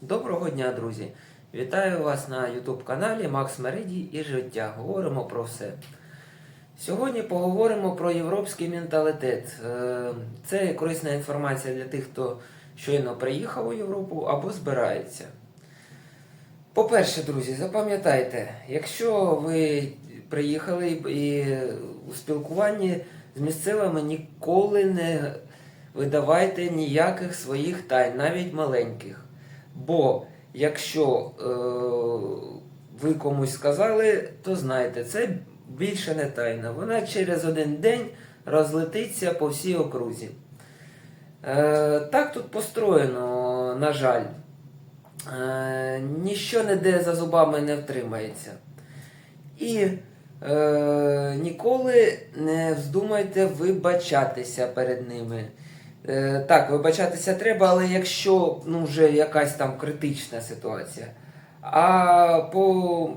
Доброго дня, друзі! Вітаю вас на YouTube каналі Макс Меридій і життя. Говоримо про все. Сьогодні поговоримо про європейський менталітет. Е, Це корисна інформація для тих, хто щойно приїхав у Європу або збирається. По-перше, друзі, запам'ятайте, якщо ви приїхали і у спілкуванні з місцевими ніколи не видавайте ніяких своїх тайн, навіть маленьких. Бо якщо е, ви комусь сказали, то знайте, це більше не тайна. Вона через один день розлетиться по всій окрузі. Е, так тут построєно, на жаль. Е, ніщо ніде за зубами не втримається. І е, ніколи не вздумайте вибачатися перед ними. Е, так, вибачатися треба, але якщо ну, вже якась там критична ситуація. А по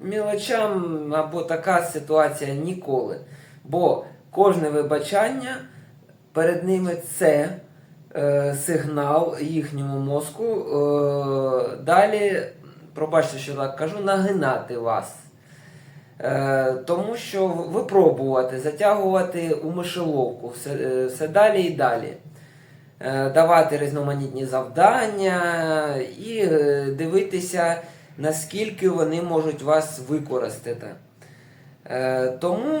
мілочам або така ситуація ніколи. Бо кожне вибачання перед ними це е, сигнал їхньому мозку е, далі, пробачте, що так кажу, нагинати вас. Е, тому що випробувати, затягувати у мишеловку все, е, все далі і далі. Е, давати різноманітні завдання і е, дивитися, наскільки вони можуть вас використати. Е, тому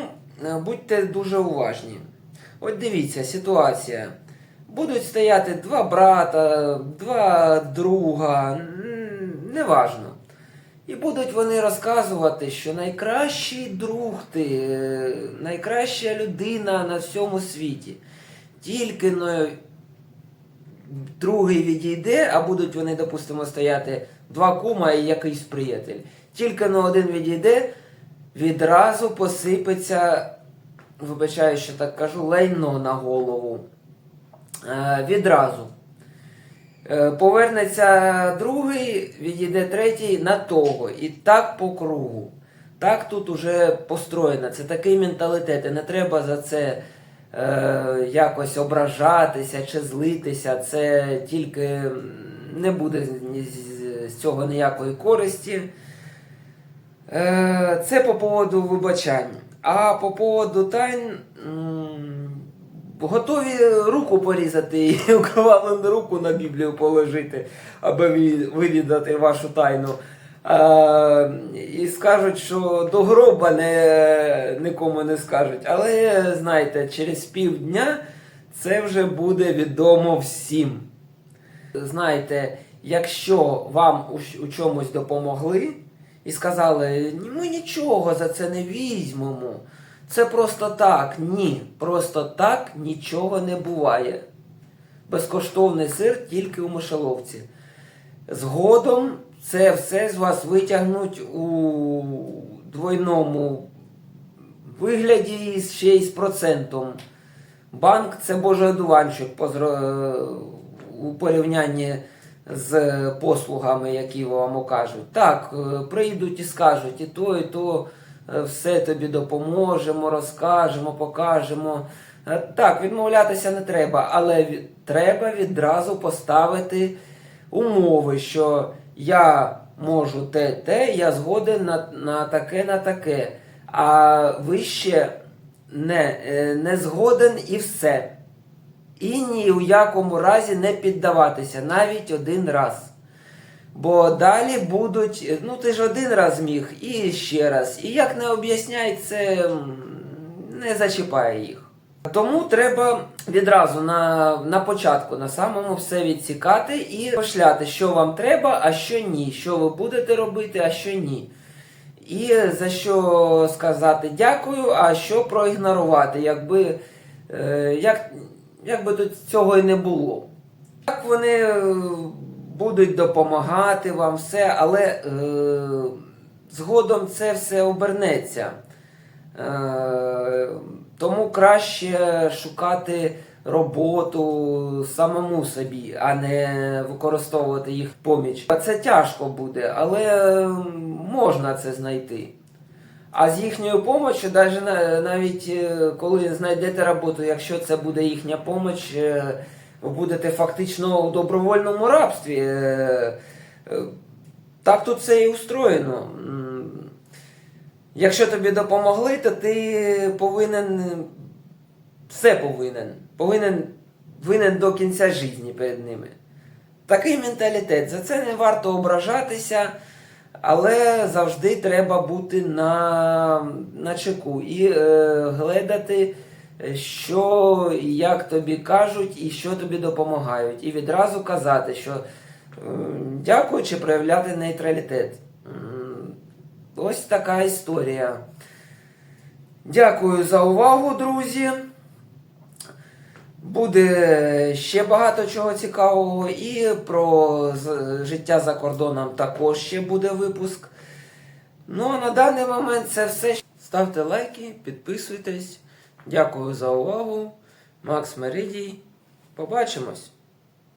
будьте дуже уважні. От дивіться, ситуація. Будуть стояти два брата, два друга, неважно. І будуть вони розказувати, що найкращий друг ти, найкраща людина на всьому світі. Тільки другий відійде, а будуть вони, допустимо, стояти два кума і якийсь приятель. Тільки но один відійде, відразу посипеться, вибачаю, що так кажу, лайно на голову. Е, відразу. Е, Повернеться другий, відійде третій на того. І так по кругу. Так тут уже построєно. Це такий менталітет. І не треба за це е, якось ображатися чи злитися. Це тільки не буде з- цього ніякої користі. Е, це по поводу вибачань. А по поводу тайн. Готові руку порізати і окровавлену руку на Біблію положити, аби вивідати вашу тайну. А, і скажуть, що до гроба не, нікому не скажуть. Але знаєте, через півдня це вже буде відомо всім. Знаєте, якщо вам у, у чомусь допомогли і сказали, ми нічого за це не візьмемо. Це просто так. Ні, просто так нічого не буває. Безкоштовний сир тільки у мишеловці. Згодом це все з вас витягнуть у двойному вигляді і ще й з процентом. Банк це божий одуванчик у порівнянні з послугами, які вам окажуть. Так, е, прийдуть і скажуть, і то, і то е, все тобі допоможемо, розкажемо, покажемо. Е, Так, відмовлятися не треба, але треба відразу поставити умови, що я можу те, те, я згоден на, на таке, на таке. А вище не, е, не згоден і все. І ні у якому разі не піддаватися, навіть один раз. Бо далі будуть, е, ну ти ж один раз міг, і ще раз. І як не об'ясняй, це не зачіпає їх. Тому треба відразу на, на початку, на самому все відсікати і пошляти, що вам треба, а що ні, що ви будете робити, а що ні. І за що сказати дякую, а що проігнорувати, якби, е, як, якби тут цього і не було. Так вони е, будуть допомагати вам все, але е, згодом це все обернеться. Е, тому краще шукати роботу самому собі, а не використовувати їх поміч. Це тяжко буде, але е, можна це знайти. А з їхньою допомогою, навіть, навіть е, коли знайдете роботу, якщо це буде їхня допомога, ви будете фактично у добровольному рабстві. е, Е, Так тут все і устроєно. Якщо тобі допомогли, то ти повинен все повинен. Повинен винен до кінця житті перед ними. Такий менталітет. За це не варто ображатися, але завжди треба бути на, на чеку і е, гледати, е, що як тобі кажуть, і що тобі допомагають. І відразу казати, що е, дякую, чи проявляти нейтралітет. Ось така історія. Дякую за увагу, друзі. Буде ще багато чого цікавого, і про життя за кордоном також ще буде випуск. Ну а на даний момент це все. Ставте лайки, підписуйтесь. Дякую за увагу. Макс Меридій. Побачимось!